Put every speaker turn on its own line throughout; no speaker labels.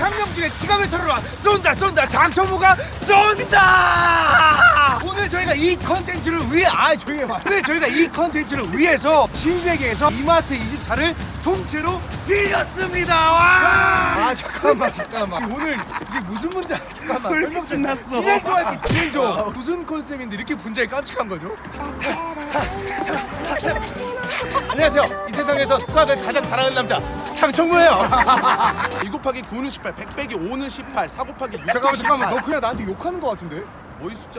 강명진의 지갑을 털어라 쏜다 쏜다. 장초무가 쏜다! 오늘 저희가 이 컨텐츠를 위해 아 조용히 해봐. 오늘 저희가 이 컨텐츠를 위해서 신세계에서 이마트 24를 통째로 빌렸습니다. 와! 아 잠깐만 잠깐만. 오늘 이게 무슨 문제야 잠깐만. 왜 이렇게 신났어? 진행 좀 할게 진행 좀 아, 어. 무슨 컨셉인데 이렇게 분장이 깜찍한 거죠? 안녕하세요. 이 세상에서 수학을 가장 잘하는 남자 장청구예요.
2 곱하기 9는 18 100 빼기 5는 18 4 곱하기 6
잠깐만 잠깐만. 너 그냥 나한테 욕하는 거 같은데?
어이 숫자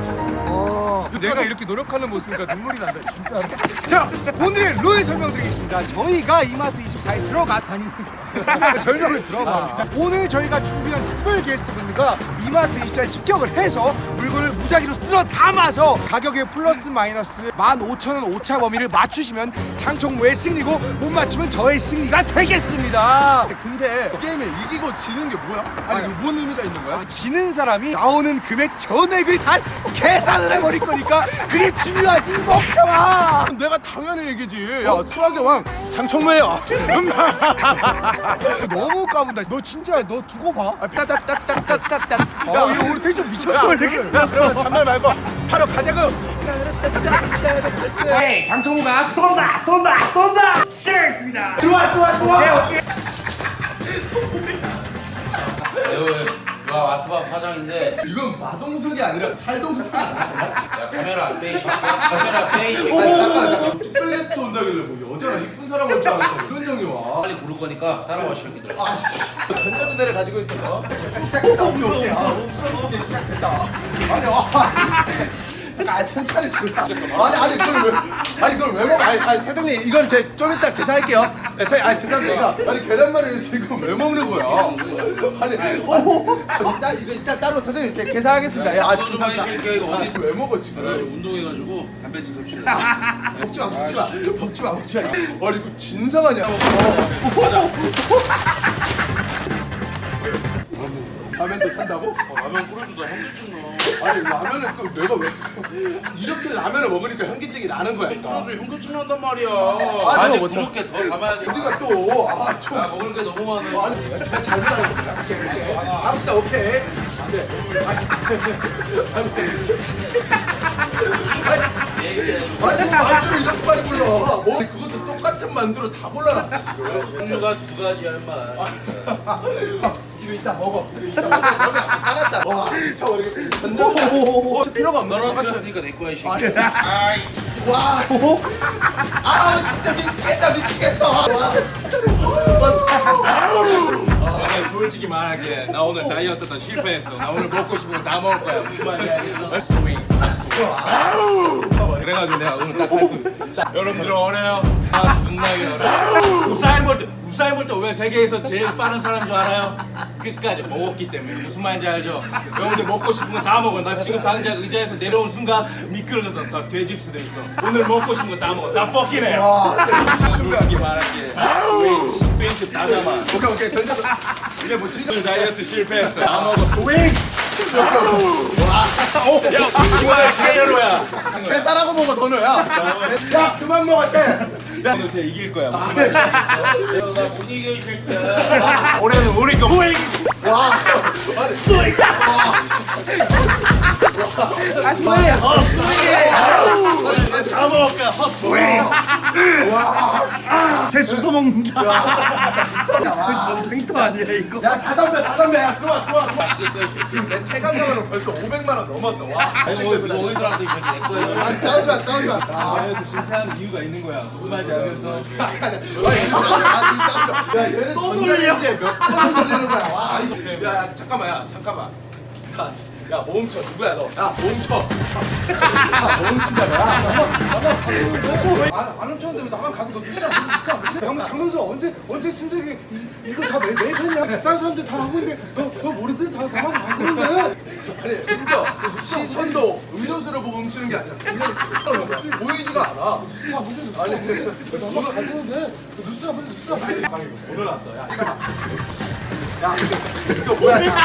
내가 이렇게
노력하는 모습이니까 눈물이 난다 진짜로. 자
오늘의 룰 설명드리겠습니다. 저희가 이마트 24에 들어가 아니 설명을 들어가. 아. 오늘 저희가 준비한 특별 게스트분들과 이마트 24에 습격을 해서 물건을 무작위로 쓸어 담아서 가격의 플러스 마이너스 15,000원 오차 범위를 맞추시면 장총무의 승리고 못 맞추면 저의 승리가 되겠습니다.
근데 게임에 이기고 지는 게 뭐야? 아니 이거 뭔 의미가 있는 거야?
아, 지는 사람이 나오는 금액 전액을 다 계산을 해버릴 거니까 그게 중요하지 멍청아
내가 당연히 얘기지. 야 수학의 왕 장청무예요.
너무 까분다 너 진짜 너 두고 봐
아, 따따따따따따따.
야, 이거 우리 텐션 미쳤어.
야, 야, 그러면 잔말 말고 바로 가자고.
네, 장청무가 쏜다, 쏜다, 쏜다! 시작하겠습니다.
좋아, 좋아, 좋아.
와 와트밥 사장인데
이건 마동석이 아니라 살동석이 아니야.
야 카메라 안 빼이 새끼야 카메라 빼이 새
특별게스트 온다길래 뭐 여자나 이쁜 사람 올줄 알았더니 이런 형이 와.
빨리 고를 거니까 따라와 새끼들
아씨, 전자두대를 가지고 있어서. 시작했다. 무서워, 무서워, 무서워. 이제 시작했다. 아니, 와. 아, 천천히. 아니, 아니, 그걸 왜, 아니, 그걸 왜 먹어? 아니, 아니, 사장님, 이건 제 좀 이따 계산할게요. 네, 사, 아니, 죄송합니다. 아니, 계란말이를 지금 왜 먹는 거야? 아니, 오, 이따, 이거 이따 따로 사장님, 제 계산하겠습니다. 예, 아,
너도 많이
죄송합니다.
이거 어디
왜 먹어, 지금?
운동해가지고 담배 좀 접시래
먹지 마, 먹지 마, 먹지 마, 먹지 마. 아니, 이거 진상하냐? 라면도 산다고?
라면 끓여주다 현기증 나
아니 라면을 그 내가 왜 이렇게 라면을 먹으니까 현기증이 나는 거야.
끓여줘 현기증 난단 말이야
아,
아직 부족해 더 담아야 돼
어디가 또? 아 좀.
야 먹을 게 너무 많아
아니 제가 잘못하고 오케이 오케이. 갑시다 오케이. 안돼. 아니 아니 뭐 만두를 이렇게 많이 골라. 뭐 그것도 똑같은 만두를 다 골라놨어 지금.
종류가 두 가지야 임마
이거 이따 먹어. 이거 이따 먹어. 너가 아까 깔았잖아. 와, 저 이렇게 전자 필요가 없는 거
떨어뜨렸으니까 내 거야 이 새끼야 아이.
와, 진짜. 아, 진짜 미치겠다, 미치겠어. 와,
내가 솔직히 말할게. 나 오늘 다이어트 다 실패했어. 나 오늘 먹고 싶은 거 다 먹을 거야. 무슨 말인지 알겠어? 스윙. 그래가지고 내가 오늘 딱할 거야. 여러분들 어려요? 아 존나게 어려요. 우사인 볼트 볼트 왜 세계에서 제일 빠른 사람인 줄 알아요? 끝까지 먹었기 때문에 무슨 말인지 알죠? 여러분들 먹고 싶은 거 다 먹어 나 지금 당장 의자에서 내려온 순간 미끄러져서 다 돼질 수도 있어 오늘 먹고 싶은 거 다 먹어 다 뻑긴 해 솔직히 말할게 웨이트 웨이트 다 잡아
오케이, 오케이, 전자. 이게 뭐 지금
오늘 다이어트 실패했어. 다 먹어. 스윙! 야, 솔직히 말해, 제대로야.
계산하고 먹어, 너는. 야, 야, 그만 먹어, 쟤.
오늘 쟤 이길 거야. 무슨 말인지 알겠어?
나못 이겨 이 새끼야
올해는 우리 거.
와, 저, 아니, 스윙.
다 먹을까? 헛스윙! 제 주워 먹는다. 전쟁터 아니야, 이거?
야, 다 덤벼, 다 덤벼. 야, 들어와, 들어와, 들어와.
새끼야
지금 내 체감상으로 벌써 500만 원 넘었어. 와.
아니 어디 이거 어디서 났어 이 새끼 내 거야
아니, 싸우지 마, 싸우지 마. 아,
다이어트 실패하는 이유가 있는 거야. 무슨 말인지 알겠어?
아니, 싸우지 마, 싸우지 마. 야, 얘는 전자레인지에 몇 번을 돌리는 거야. 와, 이거. 야, 야, 잠깐만, 야, 잠깐만. 야, 야, 모음 쳐. 누구야, 너? 야, 모음 쳐. 야, 모음 친다, 야. 아, 안 훔쳤는데 왜 나만 가고 너 비싸, 비싸.
야, 뭐 장문수 언제 언제 순수하게 이- 이거 다 매, 매일 했냐? 다른 사람들 다 하고 있는데 너, 너 모르지? 다, 다 하고 만드는데
아니 심지어 시선도 음료수를 보고 훔치는 게 아니라 그냥 훔치는 거야. 보이지가 않아. 누수가 문제 누수 아니 너가 가져오는데 누수가 문제 누수가 문제 아 이거 오늘 왔어 야 이거 야 이거 이거 뭐야 야.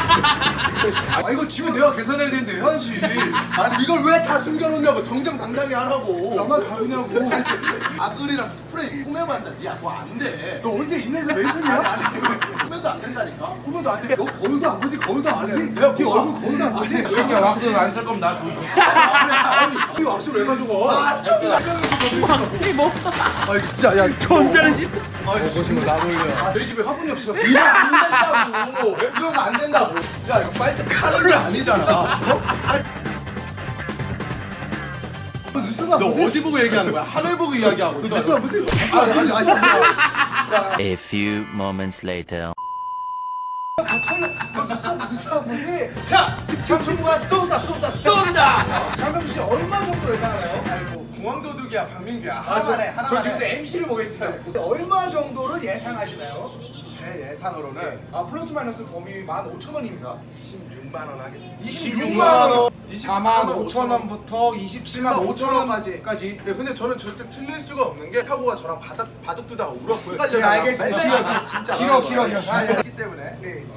아 이거 지금 내가 계산해야 되는데 해야지.
아니 이걸 왜 다 숨겨놓냐고 정정 당당히 하라고
나만 다르냐고.
아글이랑 스프레이 꿈에만 야 그거 안돼
너 언제 인내에서 왜 있느냐?
아니 꿈에도 안 된다니까
꿈에도 안 돼. 너 거울도 안 보지? 거울도 안 보지?
내가
네 얼굴 거울도 안 보지?
이렇게 왁스 안쓸 거면 나 줘.
이 왁스를 왜 가져가?
아 이거 진짜 야
보시면 나 몰려. 너희 집에 화분이 없어.
이거 안 된다고 거안 된다고 야 이거 빨대 카는 게 아니잖아 어? 빨-
뉴스가
너 어디 보고 얘기하는 거야? 하늘 보고 이야기하고 있어 아니 아니 아니 진짜.
A few moments later.
자, 장충구가 쏜다 쏜다 쏜다. 장병 씨 얼마 정도 예상하나요?
아니 뭐 공항 도둑이야 박민규야
아, 저,
하나만해
저
하나만해
지금 MC를 보겠습니다. 얼마 정도를 예상하시나요?
제 예상으로는
아 플러스 마이너스 범위 15,000원입니다.
26만 원 하겠습니다
26만 원.
24만
5천 원부터 27만
5천 원까지.
까지.
네, 근데 저는 절대 틀릴 수가 없는 게 하고가 저랑 바닥 바둑 두다가 울었고요.
네, 알겠습니다.
맨날
길어,
진짜
길어, 길어. 길어.
아, 예. 그렇기 때문에 네.
여기 더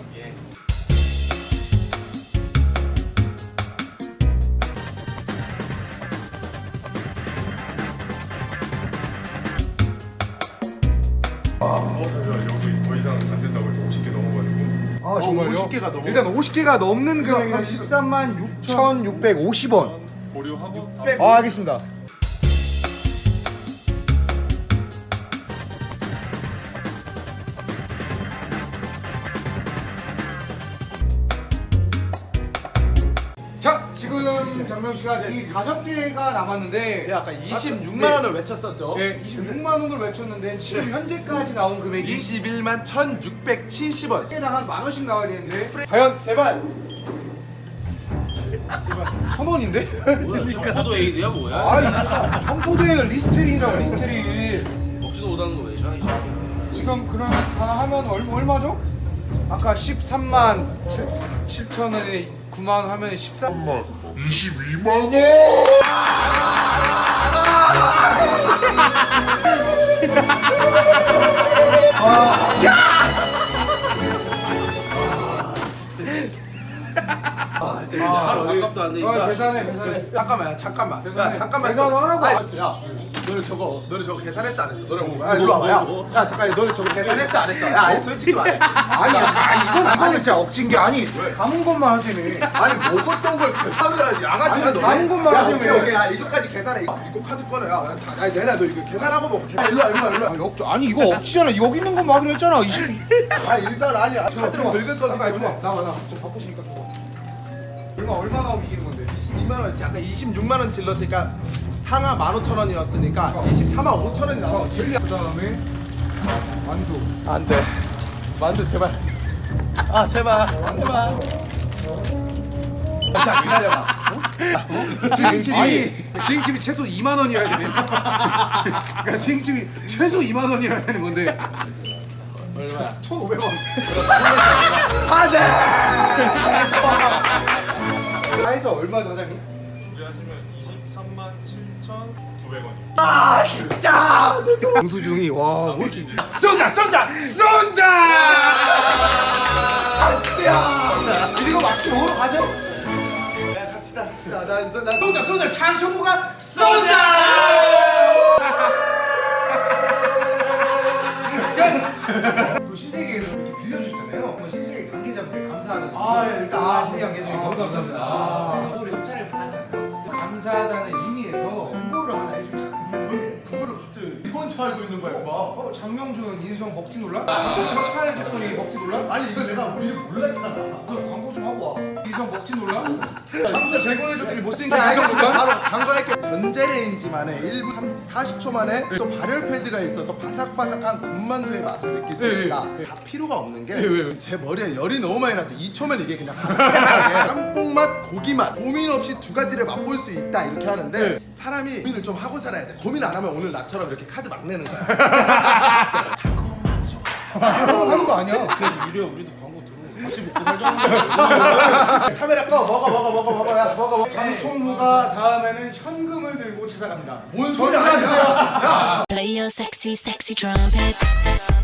이상 안 된다고 해서 50개 넘어가지고
아 정말요?
50개가 넘어.
일단 50개가 넘는 금액은 13만 6,650원.
보류하고
아 알겠습니다. 장명 씨가 뒤 다섯 개가 남았는데
제가 아까 26만
네.
원을 외쳤었죠.
네, 26만 원을 외쳤는데 지금 현재까지 나온 금액이
21만 1,670원.
개당 한만 원씩 나와야 되는데 과연
제발.
천 원인데?
저도 에이드야 뭐야?
아 청포도에 리스테린이라 리스테린
먹지도 못하는 거왜 샤이 샤이.
지금 그러면 다 하면 얼마, 얼마죠? 아까 13만 7, 7천 원에 9만 원 하면 13만
잘 반갑도 안
아,
되니까.
계산해 계산해
잠깐만, 잠깐만. 야. 잠깐만.
계산하라고.
아니, 야, 너는 저거, 너는 저거 계산했어 안 했어? 너는 뭐, 야, 일로 와봐. 야, 야, 잠깐, 너는 저거 계산했어 안 했어? 야, 아니 솔직히 말해.
아니 아니 이건 이거는 진짜 억진 게 아니 담은 것만 하자며
아니 먹었던 걸 계산을 해야지. 양아치가
아니,
너네.
남은 것만
야,
하자며.
오케이, 오케이. 야, 이거까지 계산해. 이거, 이거 카드 꺼내. 야, 야, 다, 아니, 내놔. 너 이거 계산하고 먹어. 계산. 일로 와, 일로 와, 일로 와.
아니, 억, 아니 이거 억지잖아 여기 있는 것만 하기로 했잖아 20
아, 일단 아니, 아, 카드로 긁을 거기 때문에.
좀 나와 나좀 바쁘시니까 좀 얼마 얼마 나오면 이기는 건데
22만 원, 약간 26만 원 질렀으니까 상하 15,000원이었으니까 24만 5천 원이 나와.
그 다음에 만두
안 돼. 만두 제발. 아 제발. 제발. 자 기다려봐.
아니 수익집이 최소 2만 원이어야 되네 그러니까 수익집이 최소 2만 원이어야 되는 건데
얼마야?
1,500원 다 해서 얼마죠 사장님?
아 진짜.
영수증이 와뭐 이렇게 쏜다 쏜다! 쏜다! 야 이거 맛있게 먹으러 가죠?
야 갑시다 갑시다. 난난
쏜다 쏜다. 장청구가 쏜다! 또 신세계에서 이렇게 빌려주셨잖아요. 한번 신세계 관계자분들 감사하는
아, 예, 일단.
아 신세계 관계자님
아,
너무 감사합니다. 아, 우리 협찬을 받았잖아요. 감사하다는
알고 있는 거야 오빠.
어 장명준 인성 먹튀 논란? 협찬해줬더니 먹튀 논란?
아니 이거 내가 미리 몰랐잖아.
저 광고 와 인성 먹튀 논란? 장사 제공해줬더니 못생긴
네, 알겠습니다. 바로 간과할게. 전자레인지만에 1분 40초 만에 또 발열 패드가 있어서 바삭바삭한 군만두의 맛을 느낄 수
네,
있다. 다 필요가 없는 게 제 머리에 열이 너무 많이 나서 2초면 이게 그냥 바삭바삭하게 짬뽕 맛, 고기 맛 고민 없이 두 가지를 맛볼 수 있다 이렇게 하는데 사람이 고민을 좀 하고 살아야 돼. 고민 안 하면 오늘 나처럼 이렇게 카드 막 내는 거야.
하는 거 아니야
이래 우리도 광고 들어오고 같이 먹고 살자.
카메라 꺼. 먹어, 먹어, 먹어, 먹어. 야, 먹어, 먹어.
장총무가 다음에는 현금을 들고 찾아갑니다.
뭔 소리야?
야. 야.